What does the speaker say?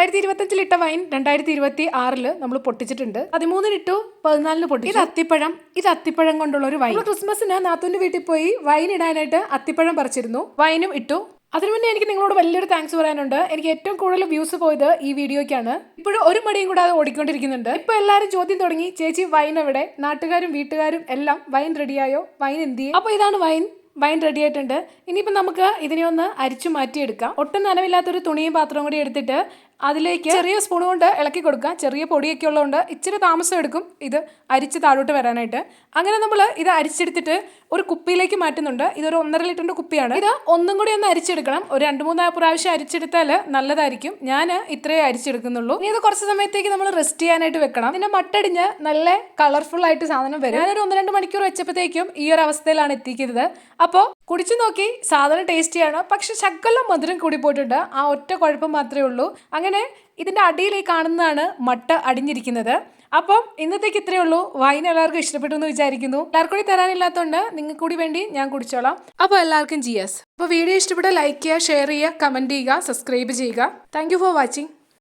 രണ്ടായിരത്തി ഇരുപത്തഞ്ചിൽ ഇട്ട വൈൻ രണ്ടായിരത്തി ഇരുപത്തി ആറിൽ നമ്മൾ പൊട്ടിച്ചിട്ടുണ്ട്. പതിമൂന്നിന് ഇട്ടു പതിനാലിന് പൊട്ടി ഇത് അത്തിപ്പഴം. ഇത് അത്തിപ്പഴം കൊണ്ടുള്ള ഒരു വൈൻ. ക്രിസ്മസിന് നാത്തൂന്റെ വീട്ടിൽ പോയി വൈൻ ഇടാനായിട്ട് അത്തിപ്പഴം പറിച്ചിരുന്നു. വൈനും ഇട്ടു. അതിനു മുന്നേ എനിക്ക് നിങ്ങളോട് വലിയൊരു താങ്ക്സ് പറയാനുണ്ട്. എനിക്ക് ഏറ്റവും കൂടുതൽ വ്യൂസ് പോയത് ഈ വീഡിയോക്കാണ് ഇപ്പോഴും ഒരു മടിയും കൂടാതെ ഓടിക്കൊണ്ടിരിക്കുന്നുണ്ട്. ഇപ്പൊ എല്ലാവരും ചോദ്യം തുടങ്ങി ചേച്ചി വൈൻ എവിടെ? നാട്ടുകാരും വീട്ടുകാരും എല്ലാം വൈൻ റെഡിയായോ വൈൻ എന്ത് ചെയ്യും? അപ്പൊ ഇതാണ് വൈൻ. വൈൻ റെഡി ആയിട്ടുണ്ട്. ഇനിയിപ്പോൾ നമുക്ക് ഇതിനെ ഒന്ന് അരിച്ചു മാറ്റിയെടുക്കാം. ഒട്ടും നനവില്ലാത്തൊരു തുണിയും പാത്രവും കൂടി എടുത്തിട്ട് അതിലേക്ക് ചെറിയ സ്പൂൺ കൊണ്ട് ഇളക്കി കൊടുക്കുക ചെറിയ പൊടിയൊക്കെ ഉള്ളതുകൊണ്ട് ഇച്ചിരി താമസം എടുക്കും ഇത് അരിച്ച് താഴോട്ട് വരാനായിട്ട്. അങ്ങനെ നമ്മൾ ഇത് അരിച്ചെടുത്തിട്ട് ഒരു കുപ്പിയിലേക്ക് മാറ്റുന്നുണ്ട്. ഇതൊരു ഒന്നര ലിറ്ററിന്റെ കുപ്പിയാണ്. ഇത് ഒന്നും കൂടി ഒന്ന് അരിച്ചെടുക്കണം. ഒരു രണ്ട് മൂന്ന് പ്രാവശ്യം അരിച്ചെടുത്താൽ നല്ലതായിരിക്കും. ഞാൻ ഇത്രയേ അരിച്ചെടുക്കുന്നുള്ളൂ. ഇനി ഇത് കുറച്ച് സമയത്തേക്ക് നമ്മൾ റെസ്റ്റ് ചെയ്യാനായിട്ട് വെക്കണം. പിന്നെ മട്ടടിഞ്ഞ് നല്ല കളർഫുൾ ആയിട്ട് സാധനം വരും. ഞാനൊരു ഒന്ന് രണ്ട് മണിക്കൂർ വെച്ചപ്പോഴത്തേക്കും ഈ ഒരു അവസ്ഥയിലാണ് എത്തിക്കുന്നത് അപ്പോൾ കുടിച്ചു നോക്കി സാധനം ടേസ്റ്റിയാണ്. പക്ഷെ ശകലം മധുരം കൂടി പോയിട്ടുണ്ട്. ആ ഒറ്റ കുഴപ്പം മാത്രമേ ഉള്ളൂ. അങ്ങനെ ഇതിന്റെ അടിയിൽ ഈ കാണുന്നതാണ് മട്ട അടിഞ്ഞിരിക്കുന്നത്. അപ്പം ഇന്നത്തേക്ക് ഇത്രയേ ഉള്ളൂ. വൈൻ എല്ലാവർക്കും ഇഷ്ടപ്പെട്ടു എന്ന് വിചാരിക്കുന്നു. എല്ലാവർക്കും കൂടി തരാനില്ലാത്തതുകൊണ്ട് നിങ്ങൾക്ക് കൂടി വേണ്ടി ഞാൻ കുടിച്ചോളാം. അപ്പോൾ എല്ലാവർക്കും ജിയസ് അപ്പോൾ വീഡിയോ ഇഷ്ടപ്പെട്ട ലൈക്ക് ചെയ്യുക ഷെയർ ചെയ്യുക കമന്റ് ചെയ്യുക സബ്സ്ക്രൈബ് ചെയ്യുക. Thank for watching